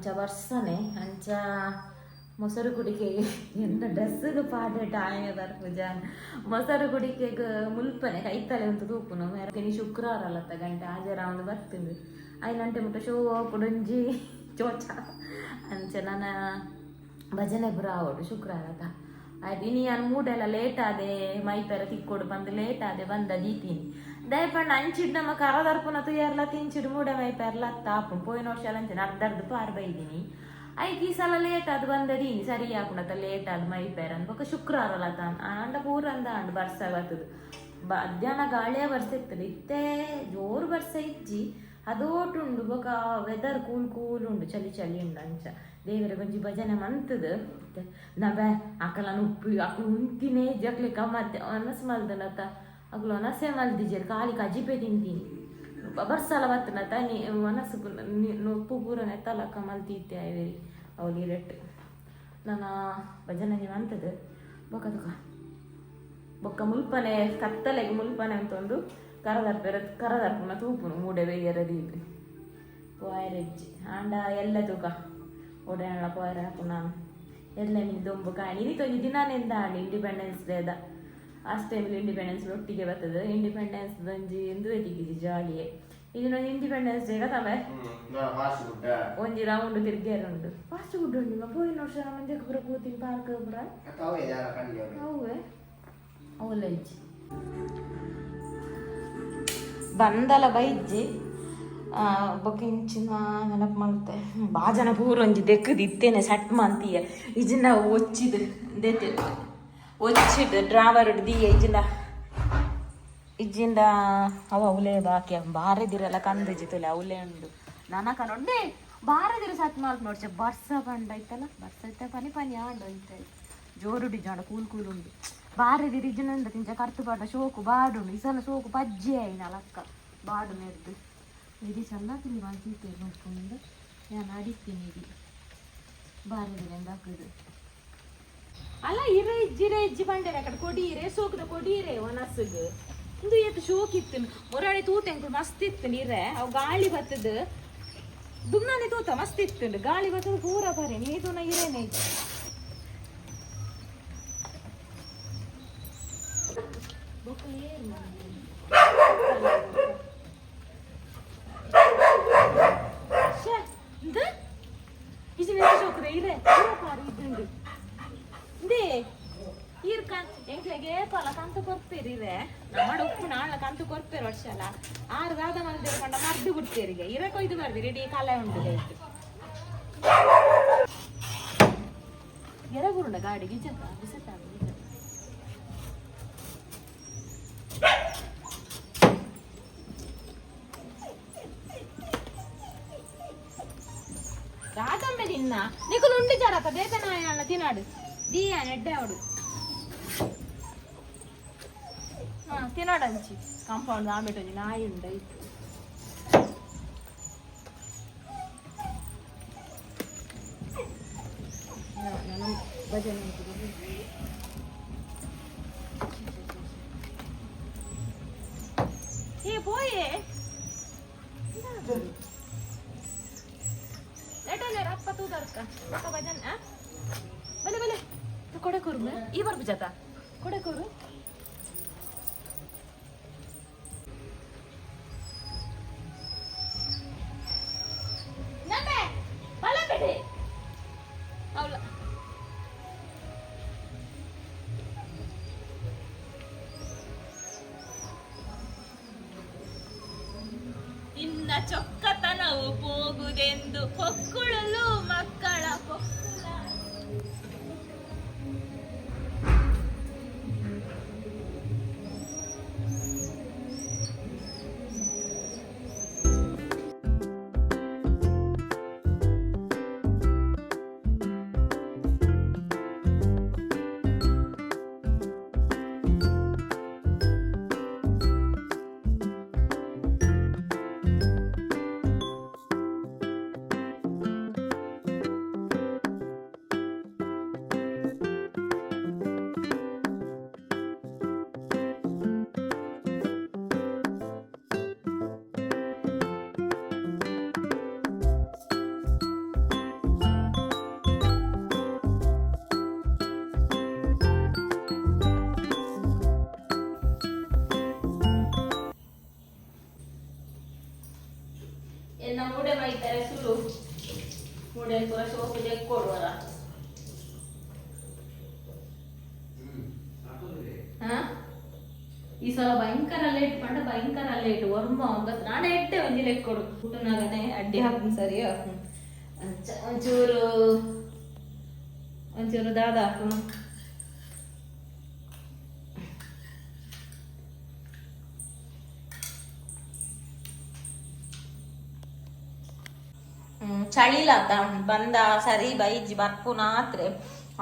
ಅಂಚ ಬರ್ಸನೆ ಅಂಚ ಮೊಸರು ಎಂದ ಎಂತ ಡ್ರೆಸ್ಸಿಗೆ ಪಾಡೆ ಟಾಯ್ ಪೂಜಾ. ಮೊಸರು ಕುಡಿಕೆಗೆ ಮುಲ್ಪನೆ, ಕೈತಲೆ ಅಂತ ತೂಪುನು ಮೇರಕನಿ ಶುಕ್ರವಾರ ಅಲ್ಲತ್ತ ಗಂಟೆ, ಹಾಜರ ಒಂದು ಬರ್ತೀನಿ ಐನಂಟೆ ಮುಟ್ಟ ಶೋ ಪುಡಂಜಿ, ಚೋಚ, ಅಂಚ ನನ್ನ ಭಜನೆ ಪುರ ಆವಡು ಶುಕ್ರವಾರದ ಆಯ್ತು, ಇನಿ ನಾನು ಮೂಡೆಲ್ಲ ಲೇಟ್ ಆದೆ, ಮೈ ಪೆರ ತಿಕ್ಕೊಡು ಬಂದು ಲೇಟ್ ಆದೆ, ಬಂದ ದೀತೀನಿ. ಕರದರ್ಪುನ ತುಯರ್ಲ ತಿಂಚಿಡ್ ಮೂಡೆ ಮೈಪೆರ್ಲ ತಾಪು ಪೋಯಿನ ವರ್ಷ ಅಂಚಿನ ಅರ್ಧರ್ದು ಪಾರ್ ಬೈದಿನಿ ಐದು ಈ ಸಲ ಲೇಟ್ ಆದ್ ಬಂದದೀನಿ ಸರಿ ಆಪುಣತ ಲೇಟ್ ಆದ್ ಮೈಪೇರ್ ಅನ್ಬೊಕ ಶುಕ್ರವಾರ ಅಲ್ಲ ಅಂಡ ಪೂರ ಅಂದ ಅಂಡ್ ಬರ್ಸ ಬರ್ತದ ಮಧ್ಯಾಹ್ನ ಗಾಳಿಯ ಬರ್ಸ ಇರ್ತದೆ ಇತ್ತೇ ಜೋರು ಬರ್ಸ ಇಜ್ಜಿ ಅದೋಟುಂಡು ಬೊಕ ವೆದರ್ ಕೂಲ್ ಕೂಲ್ ಉಂಡು ಚಳಿ ಚಳಿ ಉಂಡು ಅಂಚ ದೇವರ ಗೊಂಜಿ ಭಜನೆ ಮಂತದ ನಬೆ ಅಕಲನ ಉಪ್ಪು ಅಕಲು ಉಂತಿನೇ ಜಕ್ಲಿಕ ಮತ್ತೆ ಅನಸ್ ಮಲ್ದನತ ಅಕಲು ಅನಸೆ ಮಲ್ದಿಜರ್ ಖಾಲಿ ಕಜಿಪೆ ತಿಂತೀನಿ. ಬರ್ಸಲ ಬತ್ತನ ತನಿ, ಮನಸ್ಸು ಉಪ್ಪು ಪೂರನೆ ನೆತ್ತಲಕ್ಕ ಮಲ್ತಿತ್ತೆ ಐವೇರಿ. ಅವಲಿ ರೆಟ್. ನನ್ನ ಭಜನೆ ಮಂತದ ಬೊಕ ತುಕ ಬೊಕ್ಕ ಮುಲ್ಪನೆ, ಕತ್ತಲೆಗೆ ಮುಲ್ಪನೆ ಅಂತ ಒಂದು ಕರದರ್ಪೆರ ಕರದರ್ಪುನ ತೂಪುನು ಮೂಡೆ ಬೇಯರದಿ ಪೋಯರೆಜ್ಜಿ ಆಂಡ ಎಲ್ಲ ತೂಕ. ಒಡೆಯಣ್ಣ ಪೋಯರ ಹಾಪುನ ಎಲ್ಲ ನಿಂದು ದೊಂಬು ಕಾಣಿ. ಇದು ತೊಂಜಿ ದಿನಾನೆಂದ ಇಂಡಿಪೆಂಡೆನ್ಸ್ ಡೇದ ಅಷ್ಟು ಟೈಮಲ್ಲಿ ಇಂಡಿಪೆಂಡೆನ್ಸ್ ಒಟ್ಟಿಗೆ ಬರ್ತದೆ. ಇಂಡಿಪೆಂಡೆನ್ಸ್ ಒಂಜಿ ಎಂದು ಎದಿಗಿಜಿ ಜಾಲಿಯೇ ಇದು ನಾನು ಇಂಡಿಪೆಂಡೆನ್ಸ್ ಡೇ ಫುಡ್ ಒಂಜಿ ರೌಂಡ್ ತಿರ್ಗೇರುಂಡು ಫಾಸ್ಟ್ ಫುಡ್ ಉಂಡು ನಿಮ್ಮ. ಪೋಯಿನ ವರ್ಷ ಮಂದಿ ಪುರ ಕೂತಿನ ಪಾರ್ಕ್ ಪುರ ಅವೆ ಅವಲ್ಲ ಇಜ್ಜಿ ಬಂದಲ ಬೈಜ್ಜಿ. ಬೊಕಿಂಚಿನ ನೆನಪು ಮಾಡುತ್ತೆ. ಬಾಜನ ಪೂರ ಒಂಜಿ ದೆಕ್ಕದು ಇತ್ತೇನೆ ಸಟ್ ಮಂತೀಯ. ಇಜಿನ ಒಚ್ಚಿದ್ ದೆತ್ತೆ ಒಚ್ಚಿದ್ ಡ್ರಾವರ್ ದಿಯ ಇಜಿಂದ ಇಜ್ಜಿಂದ ಅವ ಅವಲೇ ಬಾಕಿ ಬಾರದಿರಲ್ಲ ಕಂದಜಿತಲೆ ಅವಲೇ ಉಂಡು. ನನಕ ನೊಂಡೆ ಬಾರದಿರ ಸತ್ ಮಾಲ್ಕ್ ನೋಡ್ಚ ಬರ್ಸ ಬಂಡ ಐತಲ್ಲ ಬರ್ಸ ಐತೆ ಪನಿ ಪನಿ ಆಂಡು ಐತೆ ಜೋರು ಡಿಜಾಂಡ ಕೂಲ್ ಕೂಲ್ ಉಂಡು. ಬಾರದಿರ ಇಜ್ಜಿನಿಂದ ತಿಂಚ ಕರ್ತು ಪಾಡ ಶೋಕು ಬಾಡುಂಡು ಈ ಸಲ ಶೋಕು ಪಜ್ಜೆ ಆಯ್ನ ಲಕ್ಕ, ಬಾಡು ನೆರ್ದು. ಇದು ಚಂದ ತಿಳಿ ಮಾಡ್ತಿದ್ದೆ ನೋಡ್ಕೊಂಡು ನಾನು ಅಡಿತೀನಿ ಇದು ಬಾರದಿರ ಹಾಕುದು. ಅಲ್ಲ, ಇರೆ ಇಜ್ಜಿರೆ ಇಜ್ಜಿ ಬಂಡೆ ಅಕಡೆ ಕೊಡೀರೆ, ಸೋಕದ ಕೊಡೀರೆ ಒನಸ್ಗ್ ಇಂದು ಏತು ಶೋಕ್ ಇತ್ತು ಮೊರಾಣಿ ತೂತೆಂಕು ಮಸ್ತ್ ಇತ್ತು ಇರೆ ಅವು ಗಾಳಿ ಬತ್ತದ. ದುಮ್ನಾನೆ ತೂತ ಮಸ್ತ್ ಇತ್ತು ಗಾಳಿ ಬತ್ತದ ಪೂರ ಬರೆ. ನೀ ನ ಇರೇನೆ. ಬೊಕ್ಕ ಮಾಡೋದು? ಕೊರ್ಪೇರು ವರ್ಷ ಅಲ್ಲ ಆರು ದಾದ ಮಂದಿ ಕೊಂಡ ಮರ್ದು ಬಿಡ್ತೇರಿಗೆ ಇರ ಕೊಯ್ದು ಬರ್ದಿ ರೆಡಿ ಕಾಲ ಉಂಟು ಆಯ್ತು ಎರಗುರುಂಡ ಗಾಡಿ ಗಿಜಂತ తినాడు అంచి కాంపౌండ్ ఆమెటది నాయి ఉండయి ನಾನು ಚೊಕ್ಕತನವು ಹೋಗುದೆಂದು ಕೊಕ್ಕುಳಲು ಮಕ್ಕಳ ಹೊಕ್ಕುಳ ಎಟ್ಟೆ ಒಂಜಿ ಲೆಕ್ಕ ಕೊಡು ಊಟನಾಗನೆ ಅಡ್ಡಿ ಹಾಕು ಸರಿ ಹಾಕು ಅಂಚ ಒಂಚೂರು ಒಂಚೂರು ದಾದ ಹಾಕು ಹ್ಮ್, ಚಳಿಲಾತ ಬಂದ ಸರಿ ಬೈಜಿ ಬರ್ಪುನ ಆತ್ರೆ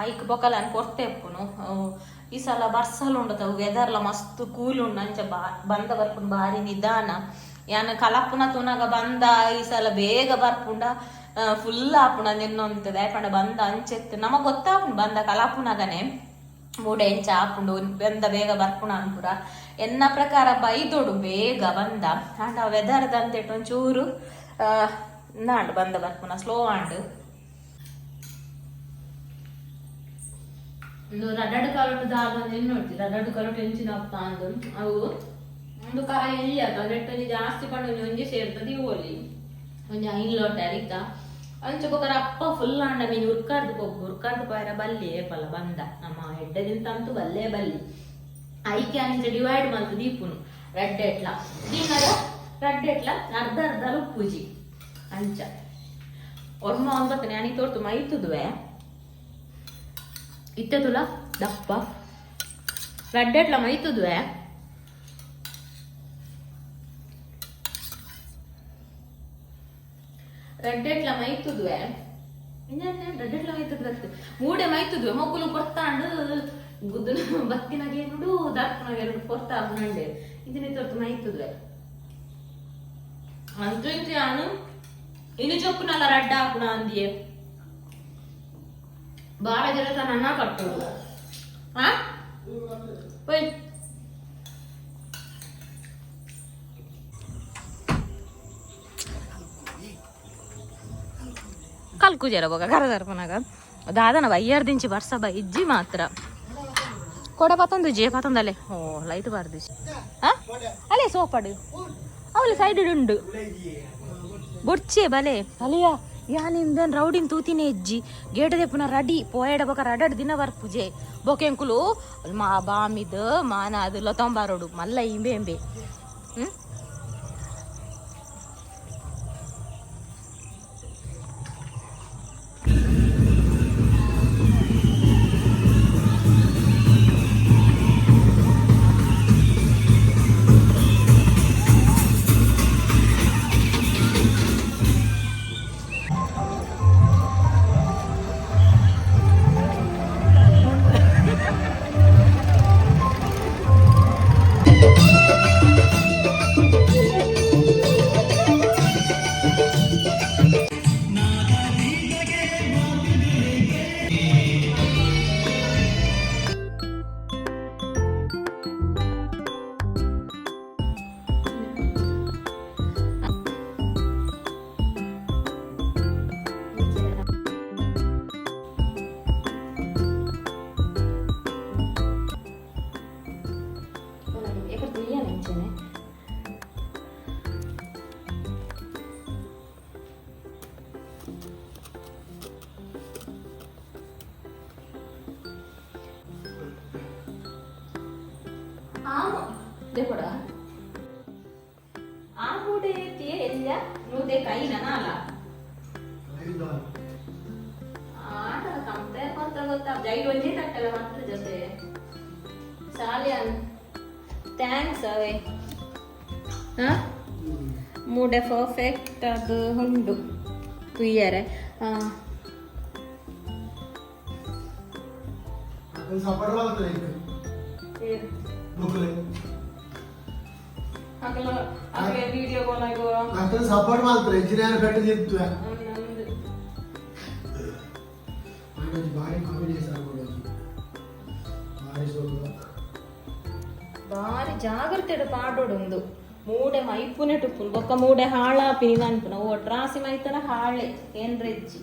ಐಕ್ ಬೊಕಲನ್ ಕೊಡ್ತೆಪ್ಪುನು ಅವು ಈ ಸಲ ಬರ್ಸಲ್ ಉಂಡತವು ವೆದರ್ಲ ಮಸ್ತ್ ಕೂಲ್ ಉಂಡು ಅಂಚ ಬಾ ಬಂದ ಬರ್ಪುನ್ ಬಾರಿ ನಿಧಾನ ಯಾನ ಕಲಪುನ ತುನಗ ಬಂದ, ಈ ಸಲ ಬೇಗ ಬರ್ಪುಂಡ. ಫುಲ್ ಆಪುಣ ನಿನ್ನೊಂತದ ಯಾಕಂಡ ಬಂದ ಅಂಚೆತ್ತು ನಮ ಗೊತ್ತಾಪುಂಡು ಬಂದ ಕಲಪುನಗನೆ. ಮೂಡೆ ಎಂಚ ಆಪುಂಡು, ಬಂದ ಬೇಗ ಬರ್ಪುಣ ಅನ್ಪುರ ಎನ್ನ ಪ್ರಕಾರ ಬೈದೊಡು ಬೇಗ ಬಂದ. ಆಂಡ ವೆದರ್ ದಂತೆಟ್ ಒಂಚೂರು ನಾಂಡು ಬಂದ ಬರ್ಪುನ ಸ್ಲೋ ಆಂಡು. ರಡಡು ಕಾಲು ದಾದ ನೋಡ್ತಿ ರಡಡು ಕಲಟು ಎಂಚಿನ ಅವು ಒಂದು ಕಾಯಿ ಎಲ್ಲಿ ಆತ ನೆಟ್ಟೊಂದು ಜಾಸ್ತಿ ಪಂಡು ಒಂಜಿ ಸೇರ್ತದೆ ಓಲಿ ಒಂಜಿ ಐನ್ ಲೋಟ ಅರಿತ ಅಂಚ ಬೊಕರ ಅಪ್ಪ ಫುಲ್ ಅಂಡ ಮೀನು ಉರ್ಕಾರ್ದು ಕೊಬ್ಬು ಉರ್ಕಾರ್ದು ಪಾಯರ ಬಲ್ಲಿ ಏಪಲ ಬಂದ. ನಮ್ಮ ಹೆಡ್ಡದಿಂದ ಅಂತೂ ಬಲ್ಲೇ ಬಲ್ಲಿ. ಐಕೆ ಅಂಚ ಡಿವೈಡ್ ಮಾಡ್ತು ದೀಪುನು. ರೆಡ್ ಎಟ್ಲ. ದೀನದ ರೆಡ್ ಎಟ್ಲ, ಅರ್ಧ ಅರ್ಧ ಉಪ್ಪುಜಿ ಅಂಚ. ಒರ್ಮ ಒಂಬತ್ತನೇ ಅಣಿ ತೋರ್ತು ಮೈತುದುವೆ. ಇತ್ತೆ ತುಲ ದಪ್ಪ. ರೆಡ್ ಎಟ್ಲ ಮೈತುದುವೆ. ರೆಡ್ ಮೈತುದ್ವೆ? ಇನ್ನೇನ್ ರೆಡ್ಡೆಟ್ ಮೈತುದ್ವೆ ಮೂಡೆ ಮೈತುದ್ವೆ ಮಗುಲು ಕೊರ್ತಾಂಡು. ಗುದ್ದುನ ಬತ್ತಿನಾಗೆ ನೋಡು ದಾಟ್ಕೊಂಡಾಗ ಎರಡು ಕೊರ್ತಾ ನಂಡೆ ಇದನ್ನ ತೊರ್ತು ಮೈತುದ್ವೆ. ಅಂತೂ ನಾನು ಇನ್ನು ಚೊಪ್ಪುನಲ್ಲ ರಡ್ಡ ಹಾಕುಣ ಅಂದಿಯೇ? ಬಾಳ ಜನ ತನ್ನ ಕಟ್ಟೋದು ಹಾ ಹೋಯ್ ಕಲ್ಕುಜರ ಬೊಗ ಕರದರ್ಪನಾಗ ದಾದನ ಬಯ್ಯಾರ್ ದಿಂಚಿ ಬರ್ಸ ಬ ಇಜ್ಜಿ ಮಾತ್ರ ಕೊಡ ಪತ್ತೊಂದು ಜೇ ಪತ್ತೊಂದಲ್ಲೇ ಓ ಲೈಟ್ ಬಾರ್ದು ಹಾ ಅಲ್ಲೇ ಸೋಪಾಡು ಅವಳು ಸೈಡ್ ಉಂಡು ಬೊಡ್ಚೆ ಬಲೆ ಅಲೆಯ ಯಾನಿಂದನ್ ರೌಡಿನ್ ತೂತಿನ ಎಜ್ಜಿ ಗೇಟದೆ ಪುನಃ ರಡಿ ಪೋಯಡ ಬೊಕ ರಡಡ್ ದಿನ ಬರ್ಪುಜೆ ಬೊಕೆಂಕುಲು ಮಾ ಬಾಮಿದ ಮಾನ ಅದು ಲೊತಂಬಾರೋಡು ಮಲ್ಲ ಇಂಬೆ ಇಂಬೆ ಹ್ಮ್ ಆಟ ಕಂಪೇರ್ ಮಾಡ್ತಾ ಗೊತ್ತಾ ಜೈಡ್ ಒಂದೇ ತಟ್ಟಲ್ಲ ಮಾತ್ರ ಜೊತೆ ಸಾಲಿಯನ್ ಥ್ಯಾಂಕ್ಸ್ ಅವೇ ಹಾ ಮೂಡೆ ಪರ್ಫೆಕ್ಟ್ ಅದು ಉಂಡು ಕುಯ್ಯರೆ ಹಾ ಸಾಪಾಡು ಮಾಡ್ತಾರೆ ಮಕ್ಕಳು ಹಾಗೆಲ್ಲ ಹಾಗೆ ವಿಡಿಯೋ ಕಾಲ್ ಆಗೋ ಅಷ್ಟೊಂದು ಸಪೋರ್ಟ್ ಮಾಡ್ತಾರೆ ಇಂಜಿನಿಯರ್ ಕಟ್ಟು ಬಾರಿ ಜಾಗ್ರತೆ ಪಾಡೋಡೊಂದು ಮೂಡೆ ಮೈಪುನೆ ಟುಪ್ಪುನು ಬೊಕ್ಕ ಮೂಡೆ ಹಾಳಾಪಿನಿ ಅನ್ಪುನ. ಓ ಟ್ರಾಸಿ ಮೈತರ ಹಾಳೆ ಏನ್ರೆಜ್ಜಿ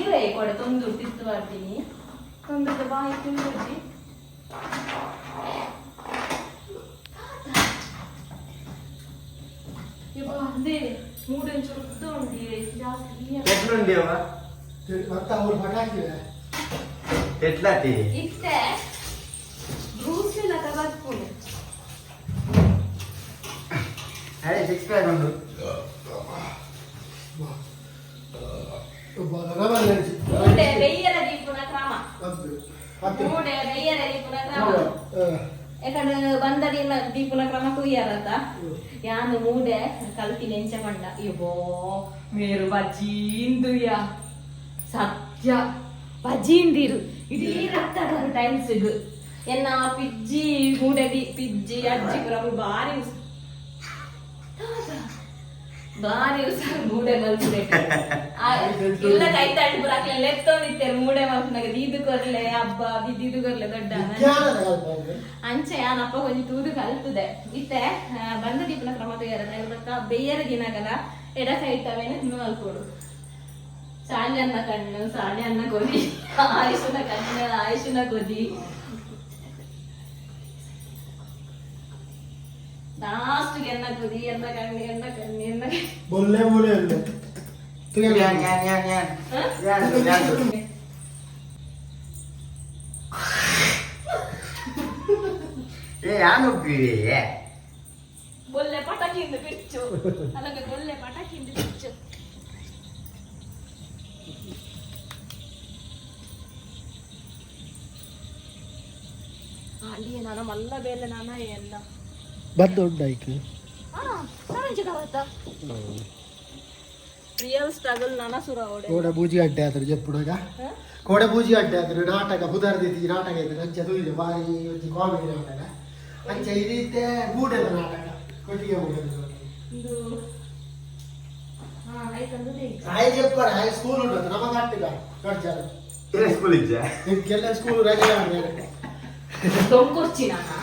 ಇವೇ ಕೊಡೆ ತೊಂದು ತಿತ್ತು ಬರ್ತೀನಿ. ಒಂದು ಬಾಯಿ ತಿಂದಿ ಅದೇ. ఎట్లుండేవా? మొత్తం ఊరు పటాకి ఎట్లా ఇస్తే అదే సిక్స్ ప్యాక్ ఉండు. వెయ్యరది పునక్రమ వెయ్యరది పునక్రమ ದೀಪುನ ಕ್ರಮ ಮತ್ತೆ ಮತ್ತೆ ಮೂಡೆ ಬೆಯ್ಯರ ದೀಪುನ ಕ್ರಮ ಹಾ. ಯಾಕಂದ್ರೆ ಬಂದ ದಿನ ದೀಪುನ ಕ್ರಮ ಕುಯ್ಯಾರಂತ ಯಾನು ಮೂಡೆ ಕಲ್ತಿನ ಎಂಚ ಮಂಡ ಇಬೋ ಮೇರು ಬಜ್ಜೀಂದುಯ ಸತ್ಯ ಬಜ್ಜೀಂದಿರು ಇಡೀ ರಕ್ತದ ಟೈಮ್ಸ್ ಇದು ಎನ್ನ ಪಿಜ್ಜಿ ಮೂಡೆ ದಿ ಪಿಜ್ಜಿ ಅಜ್ಜಿ ಕ್ರಮ ಬಾರಿ ಉಸ್- ಬಾರಿ ಉಸಾರ ಮೂಡೆ ಮಲ್ಸ್ಬೇಕು ಆ, ಇಲ್ಲ ಕೈ ತಳ್ಳಿ ಬರಾಕ್ಲೆ ಲೆತ್ತೊಂದಿತ್ತೇರು ಮೂಡೆ ಮಲ್ಸ್ನಾಗ ದೀದು ಕೊರ್ಲೆ ಹಬ್ಬ ಬಿದ್ದಿದು ಕೊರ್ಲೆ ದೊಡ್ಡ. ಅಂಚೆ ಯಾನಪ್ಪ ಒಂಜಿ ತೂದು ಕಲ್ತದೆ. ಇತ್ತೆ ಬಂದ ದೀಪನ ಕ್ರಮ ಇವತ್ತ ಬೇಯರ ದಿನಗಲ ಎಡ ಕೈ ತವೇನೆ ಇನ್ನು ಅಲ್ಕೊಡು. ಸಾಣೆ ಅನ್ನ ಕಣ್ಣು ಸಾಣೆ ಅನ್ನ ಕೊದಿ ಆಯುಷನ ಕಣ್ಣು ಆಯುಷನ ಕೊದಿ லாஸ்ட்டுக்கு என்ன குதி என்ன கண்ணு என்ன கண்ணு என்ன बोलने बोले ഞാൻ ഞാൻ ഞാൻ ഞാൻ ഞാൻ ഞാൻ ஏ யாங்க போய் બોલે પટાકી ને પીટજો અલગ બોલે પટાકી ને પીટજો ಅಲ್ಲಿ ಏನಾರ ಮಲ್ಲ ಬೇಲೆ ನಾನ ಎಲ್ಲ ಬಂದು ಉಂಟಾಯ್ತು ಕೋಡೆ ಬೂಜಿ ಅಡ್ಡೆ ಆದ್ರೆ ಜಪ್ಪುಡಗ ಕೋಡೆ ಬೂಜಿ ಅಡ್ಡೆ ಆದ್ರೆ ನಾಟಕ ಹುದಾರ್ದಿತಿ ನಾಟಕ ಇದ್ರೆ ಅಂಚೆ ತುಯಿಲೆ ಬಾರಿ ಒಂಜಿ ಕಾಮಿಡಿ ನಾಟಕ ಅಂಚೆ ಇದೀತೆ ಗೂಡೆ ನಾಟಕ ಕೊಟ್ಟಿಗೆ ಗೂಡೆದ ಆಯ್ ಜಪ್ಪರ ಆಯ್ ಸ್ಕೂಲ್ ಉಂಟು ನಮ್ಮ ಅಟ್ಟಿಲ್ಲ ನೋಡ್ಚಾರ ಸ್ಕೂಲ್ ಇಜ್ಜೆ? ಸ್ಕೂಲ್ ರಜೆ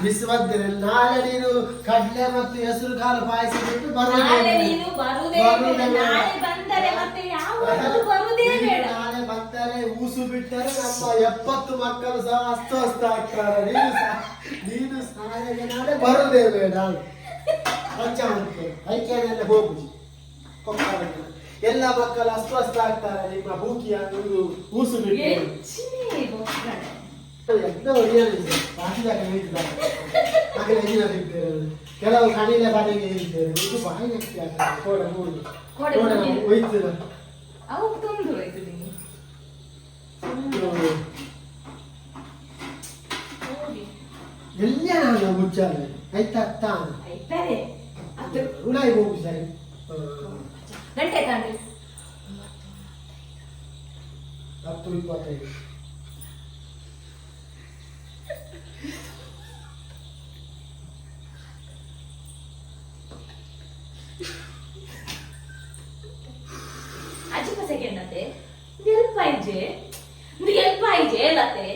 ಮಿಸ್ ಮಧ್ಯ ನಾಳೆ ನೀನು ಕಡ್ಲೆ ಮತ್ತು ಹೆಸರು ಕಾಳು ಪಾಯಸ ಬಿಟ್ಟು ನಾಳೆ ಬಂದರೆ ಬರ್ತಾರೆ ಊಸು ಬಿಟ್ಟರೆ ನಮ್ಮ ಎಪ್ಪತ್ತು ಮಕ್ಕಳು ಸಹ ಅಸ್ತವ್ಯಸ್ತ ಆಗ್ತಾರೆ. ನೀನು ನೀನು ಸಾಯಗೆ ನಾಳೆ ಬರುದೇ ಬೇಡ. ಪಂಚ ಐಕ್ಯನೆಲ್ಲ ಹೋಗುದು. ಎಲ್ಲ ಮಕ್ಕಳು ಅಸ್ವಸ್ಥ ಆಗ್ತಾರೆ. ನಿಮ್ಮ ನೀವು ಊಸು ಬಿಟ್ಟು. ಎಂತ ಒಳ್ಳೆಯದಿದೆ ಬಾಕಿದಾಗ ಹೇಳ್ತಿದ್ದಾರೆ ಹಾಗೆ ಎಂಜಿನಿಯರ್ ಇದ್ದೇವೆ ಕೆಲವು ಕಣಿಲೆ ಬಾಡಿಗೆ ಇದ್ದೇವೆ ಇದು ಬಾಯಿ ನಕ್ಕಿ ಆಗ್ತದೆ ಕೋಡ ಮೂರು ಕೋಡೆ ಕೋಡ ಮೂರು. ಒಯ್ತಿರ ಅವು ತುಂಡು ಹೋಯ್ತು ನೀನು ಹೋಗಿ ಎಲ್ಲ ನಾನು ಮುಚ್ಚಾಲೆ ಆಯ್ತಾ ತಾನು ಆಯ್ತಾರೆ ಅದು ಉಡಾಯಿ ಹೋಗು ಸರಿ ಗಂಟೆ ತಾಂಡಿ ಹತ್ತು ಇಪ್ಪತ್ತೈದು ಅಜ್ಜಿಪ ಸೆಕೆಂಡ್ ಅತ್ತೆ. ಎಲ್ ಪಾಯ್ಜೆ ಇದು ಎಲ್ ಪಾಯ್ಜೆ ಲತ್ತೆ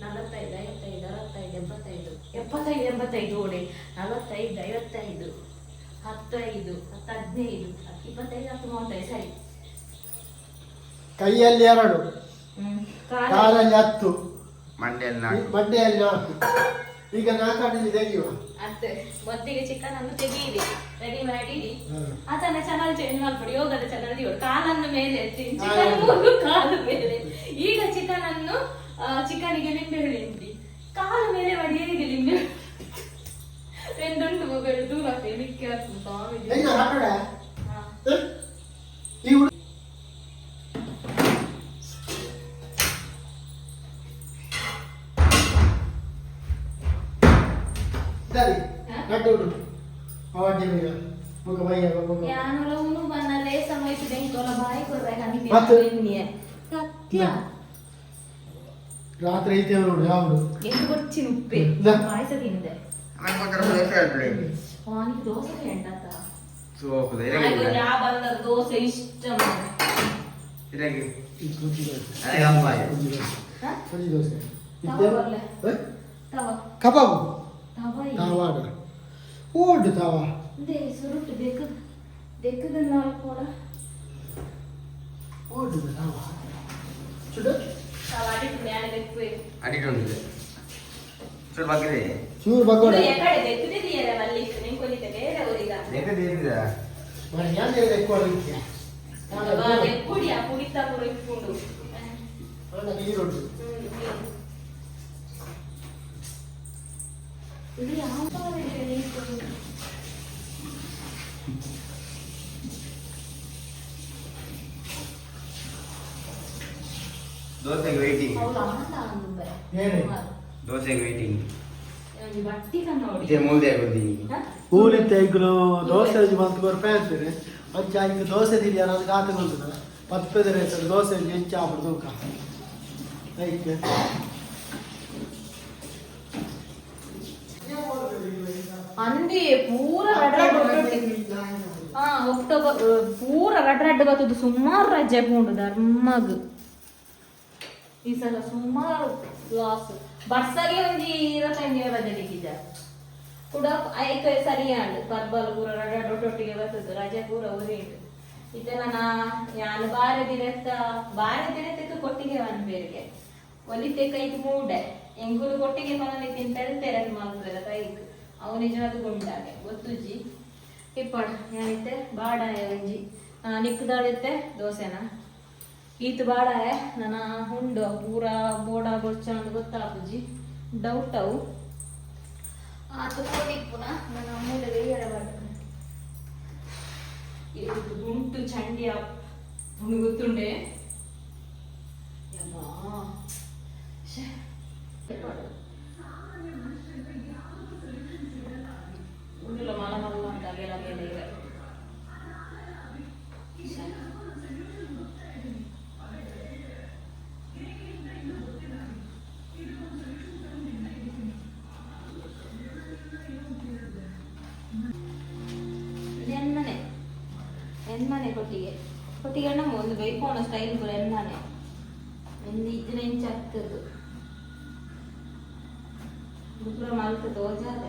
ನಲವತ್ತೈದು ಐವತ್ತೈದು ಅರವತ್ತೈದು ಎಪ್ಪತ್ತೈದು ಎಪ್ಪತ್ತೈದು ಎಂಬತ್ತೈದು ಓಡಿ. ನಲವತ್ತೈದು ಐವತ್ತೈದು ಹತ್ತೈದು ಹತ್ತು ಹದಿನೈದು ಹತ್ತು ಇಪ್ಪತ್ತೈದು ಹತ್ತು ಮೂವತ್ತೈದು ಸರಿ. ಕೈಯಲ್ಲಿ ಎರಡು. ಹ್ಮ್. ಕಾಲ ಕಾಲಲ್ಲಿ ಹತ್ತು. ಮಂಡೆಯಲ್ಲಿ ನಾಲ್ಕು ಮಂಡೆಯಲ್ಲಿ ನಾಲ್ಕು ಈಗ ನಾಲ್ಕು ನಾಲ್ಕಾಡಿದ್ದು ತೆಗೆಯುವ. ಅಷ್ಟೇ ಮೊದಲಿಗೆ ಚಿಕನ್ ಅನ್ನು ತೆಗೆಯಿರಿ. ರೆಡಿ ಮಾಡಿ. ಅದನ್ನ ಚೆನ್ನಾಗಿ ಚೇಂಜ್ ಮಾಡ್ಬಿಡಿ. ಯೋಗದ ಚೆನ್ನಾಗಿ ಕಾಲನ್ನು ಮೇಲೆ ಚಿಕನ್ ಕಾಲು ಮೇಲೆ. ಈಗ ಚಿಕನ್ ಅನ್ನು ಚಿಕನಿಗೆ ನಿಂಬೆ ಹುಳಿ ಹಿಂಡಿ ಕಾಲು ಮೇಲೆ ಮಾಡಿ ಏನಿಗೆ ನಿಂಬೆ ಎಂದುಂಟು ಮೊಬೈಲ್ ದೂರ ಹಾಕಿ ಮಿಕ್ಕಿ ಹಾಕ್ತು ભાઈ આવો યાનો લવનું બના રે સમય થી નહીં તોલા ભાઈ કોર રહે ખાની પેલા બેનની ક્યાં రాత్రి అయితే ఎవరు రావుడు ఎందుకు వచ్చి ఉప్పే పాయస తిందే నాకు అక్కడ దోశ పెట్టలేదు వానికి దోశ తింటాత సో ఒక దగ్గర నాకు యా బంద దోశ ఇష్టం ఇరగి ఇచ్చి అరే అమ్మాయి కొద్ది దోశ తవ కబాబు తవ తవ ఓడు తవా ಕಬಾಬು ತವ ಇಲ್ಲ. ತಾವಾಡ ಓಡು ತಾವ ದೇ ಸುರುಟ್ಟು ಬೇಕು ಬೇಕದ ನಾಲ್ಕು ಕೂಡ ಓಡು ತಾವ ಚುಡು ಅಡಿಟ್ಟು ದೋಸೆಗೆ ವೇಟಿಂಗ್? ದೋಸೆಗೆ ವೇಟಿಂಗ್ ಇದೇ ಮೂಲ್ದೆ ಆಗೋದೀನಿ ಕೂಲಿ ತೆಗ್ಲು ದೋಸೆ ಬಂತು ಕೊರಪೆ ಅಂತೀನಿ ಮಂచి ಆಯ್ತು ದೋಸೆ ತಿಳಿ ಅನ್ನೋದು ಕಾತು ಬಂತದ ಪಪ್ಪದ ರೇಸಲ್ಲಿ ದೋಸೆ ಹೆಂಚು ಆಗ್ಬಿಡು ತೂಕ. ಐತೆ ಅಂದಿ ಪೂರ ಹಾ ಅಕ್ಟೋಬರ್ ಪೂರ ರಡ್ ರಡ್ ಬರ್ತದ. ಸುಮಾರು ರಜೆ ಪೂಂಡು ಧರ್ಮಗ್. ಈ ಸಲ ಸುಮಾರು ಲಾಸ್ ಬರ್ಸಾಗೆ ಒಂಜಿ ಇರತ್ತಂಗೆ ರಜೆ ದಿಕ್ಕಿದ ಕೂಡ ಐಕ ಸರಿಯಾಂಡ್ ಪರ್ಬಲ್ ಪೂರ ರಡ್ ಒಟ್ಟೊಟ್ಟಿಗೆ ಬರ್ತದ ರಜೆ ಪೂರ ಉರಿಂಡು ಇದೆಲ್ಲ ನಾ ಯಾನು ಬಾರ ದಿನತ್ತ ಬಾರ ದಿನಕ್ಕೆ ಕೊಟ್ಟಿಗೆ ಒಂದ್ ಬೇರೆಗೆ. ಒಲಿತೆ ಕೈಗೆ ಮೂಡೆ. ಎಂಗುಲು ಕೊಟ್ಟಿಗೆ ಮನಲಿ ತಿಂತಾರೆ ತೆರನ್ ಮಾಡ್ತಾರೆ ಕೈಗೆ. ಅವು ನಿಜವಾದ ಗುಂಡಾಗೆ. ಗೊತ್ತುಜ್ಜಿ ಇಪ್ಪಡ ಏನೈತೆ ಬಾಡ ಒಂಜಿ ನಿಕ್ಕದಾಳಿತ್ತೆ ದೋಸೆನ? ಈತ ಬಾಡಾಯ ನನ್ನ ಹುಂಡು ಪೂರ ಬೋಡ ಬೊಚ್ಚಂಡು ಗೊತ್ತಾಪುಜಿ ಡೌಟ್ ಅವು ಆತು ಕೊಡಿಪ್ಪುನ ನನ್ನ ಮೂಲೆಗೆ ಎಡಬಾರ್ದು ಇದು ಗುಂಟು ಚಂಡಿಯ ಪುಣ್ ಗೊತ್ತುಂಡೆ ಯಬ್ಬಾ. ಶ್ಯೆ. ಉಂಡುಲ ಮಲ ಮಲ್ಲ ಎನ್ಮನೆ ಕೊಟ್ಟಿಗೆ ಕೊಟ್ಟಿಗೆ ನಮ್ಮ ಒಂದು ಬೈಕೋಣ ಸ್ಟೈಲ್ ಕೂಡ ಎನ್ಮನೆ ಒಂದು ಇದ್ರೆ ಇಂಚ ಆಗ್ತದ್ದು ಪೂರ ಮಲ್ಕ ದೋಜಾದ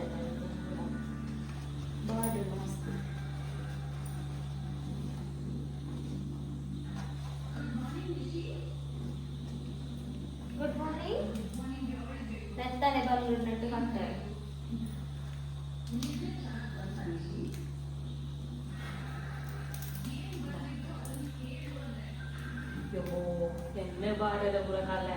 வேலை உலகால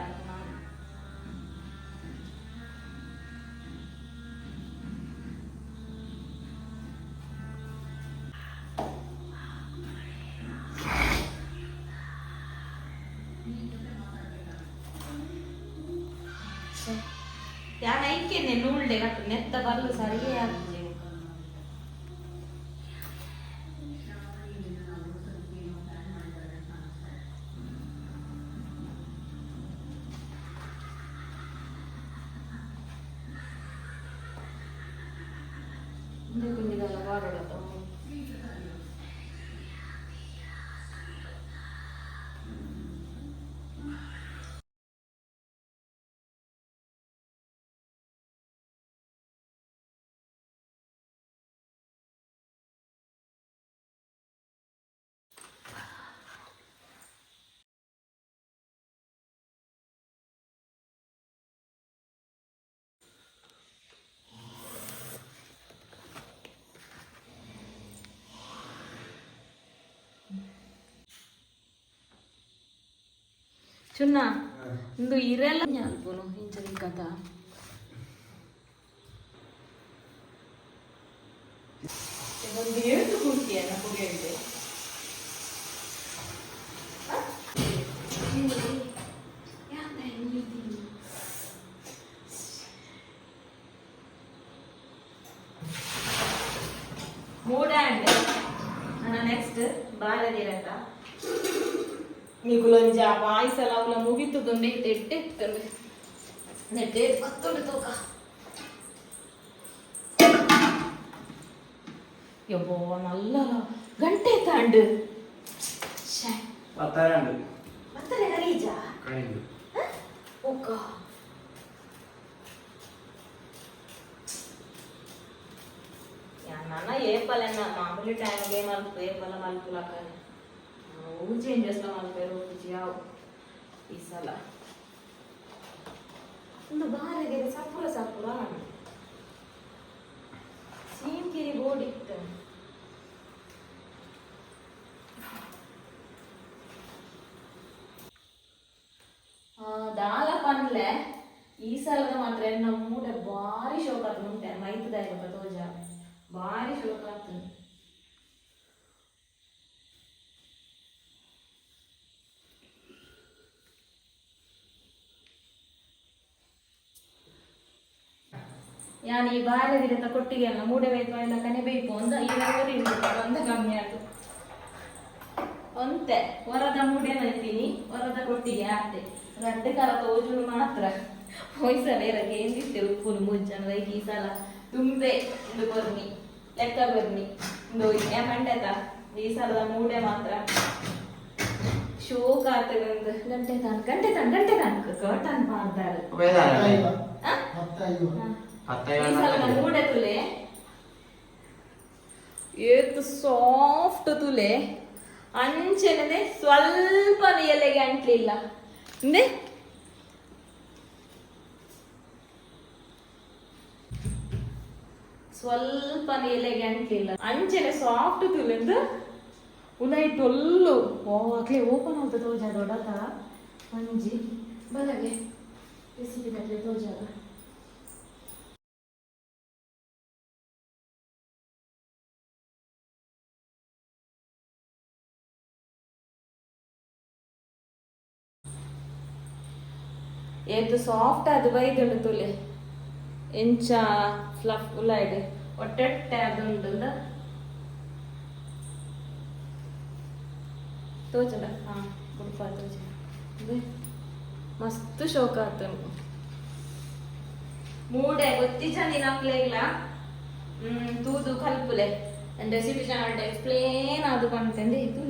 ഞാൻ അയക്കുന്നേ നൂളുടെ കട്ടു നെത്ത പറഞ്ഞു സറിയാ ಚುನ್ನ ಇಂದು ಇರೆಲ್ಲ ಅಲ್ಪನು ಇಂಚದಿ ಕಥ ಒಂದು ಏಳು ಕುಡ್ತೀಯಲ್ಲ ಕುಡಿಯಂತೆ ಮೂಡಾಂಡ್ ನನ್ನ ನೆಕ್ಸ್ಟ್ ನಿಕುಲೊಂಜಾ ಪಾಯಸ ಲಾವ್ಲ ಮುಗಿತ್ತುಗೊಂಡೆ ತೆಟ್ಟೆತ್ತಲ್ಲೆ ನೆಟ್ಟೇಸ್ ಮತ್ತೊಂಡು ತೋಕ. ಯ ಬೋ ಗಂಟೆ ತಾಂಡು ಶೈ ಬತ್ತರೆ ಗರಿ ಜಾ ಒಕ ಯನ್ನ ಏ ಮಾಮೂಲಿ ಟೈಮ್ ಲೇ ಮನ್ಪು ಯೆ ಪಲ ಮಲ್ಪುಲಕ್ಕ ಅವು ಚೇಂಜಸ್ ಮಲ್ಪೇರು ಯಾವ ಈ ಸಲ ಒಂದು ಬಾರಿಗೆ ಸಪುರ ಸಪುರ ಸೀಂಕಿರಿ ಬೋಡಿತ್ತು ದಾಲ ಪನ್ಲೆ ಈ ಸಲದ ಮಾತ್ರ ನಮ್ಮ ಮೂಡ ಭಾರಿ ಶೋಕ ಆಗ್ತದೆ ಉಂಟೆ ಮೈತದಾಯ ಯಾನ್ ಈ ಬಾಲ್ಯ ದಿನದ ಕೊಟ್ಟಿಗೆ ಅಲ್ಲ ಮೂಡೆ ಬೇಕು ಎಲ್ಲ ಕನೆ ಬೇಕು ಒಂದ ಇಳುವರಿ ಒಂದ ಕಮ್ಮಿ ಆಯ್ತು ಒಂತೆ ಹೊರದ ಮೂಡೆ ನೈತೀನಿ ಹೊರದ ಕೊಟ್ಟಿಗೆ ಆತೆ ಗಂಟೆ ಕಾಲ ತೋಜುಳು ಮಾತ್ರ. ಹೊಯ್ಸಲ ಇರಕ್ಕೆ ಎಂದಿತ್ತೆ ಉಪ್ಪುನು ಮುಂಚನ ಈ ಸಲ. ತುಂಬೆ ಇದು ಬರ್ನಿ ಲೆಕ್ಕ ಬರ್ನಿ. ಒಂದು ಮಂಡೆತ ಈ ಸಲದ ಮೂಡೆ ಮಾತ್ರ. ಶೋಕ ಆಗ್ತದೆ ಗಂಟೆ ತಾನು ಗಂಟೆ ತಾನು ಗಂಟೆ ತನಕ ಕಟನ್ ಮಾಡ್ತಾರೆ ಹತ್ತೈದು ಈ ಸಲ ಮೂಡೆ ಸಾಫ್ಟ್ ತುಲೆ. ಅಂಚೆನೆ ಸ್ವಲ್ಪ ಎಲೆಗೆ ಅಂಟ್ಲಿಲ್ಲ. ಇಂದೆ ಸ್ವಲ್ಪ ಎಲೆಗೆ ಅಂಟ್ಲಿಲ್ಲ. ಅಂಚೆನೆ ಸಾಫ್ಟ್ ತುಲೆಂದು ಉಲೈಟ್ ಓ ಆಗ್ಲೇ ಓಪನ್ ಆಗ್ತದೆ ತೋಜ ದೊಡ್ಡತ ಮಂಜಿ ಬರಗೆ ರೆಸಿಪಿ ಕಟ್ಲೆ ತೋಜಾಗ. ಏತು ಸಾಫ್ಟ್ ಅದು ಬೈದುಂಡು ತುಲೆ. ಎಂಚ ಫ್ಲಫ್ ಉಲಾಯ್ಡು ಒಟ್ಟೆಟ್ಟೆ ಅದುಂಡು ತೋಚಂಡ ಹಾ ಗುಡ್ಫಾ ತೋಚ ಮಸ್ತ್ ಶೋಕ ಆತನು ಮೂಡೆ ಇಲ್ಲ. ಹ್ಮ್ ತೂದು ಕಲ್ಪುಲೆ. ರೆಸಿಪಿ ಚಾನಲ್ ಎಕ್ಸ್ಪ್ಲೇನ್ ಅದು ಬಂತಂದೆ ಇದು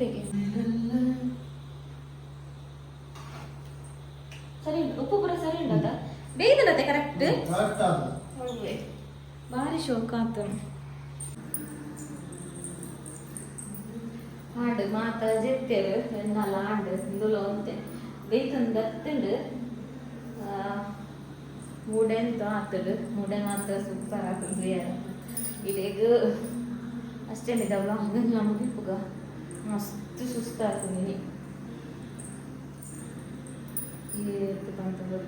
ಸರಿ ಉಪ್ಪು ಬೇಯ್ದಲ್ಲತ್ತೆ ಕರೆಕ್ಟ್ ಕರೆಕ್ಟ್ ಆದ ಭಾರಿ ಶೋಕ ಆತು ಹಾಡು ಮಾತ ಜೆತ್ತೇರು ಎನ್ನಲ್ಲ ಹಾಡು ಇಂದುಲ ಒಂತೆ ಬೇಯ್ತಂದು ದತ್ತುಂಡು ಮೂಡೆಂತ ಆತಡು ಮೂಡೆ ಮಾತ್ರ ಸೂಪರ್ ಆಗ್ತದೆ ಯಾರು ಇಡೀಗ ಅಷ್ಟೇ ಇದಾವಲ್ಲ ಹಂಗಲ್ಲ ಮುಗಿಪುಗ ಮಸ್ತ್ ಸುಸ್ತಾಗ್ತದೆ ನೀ ಏತು ಬಂತು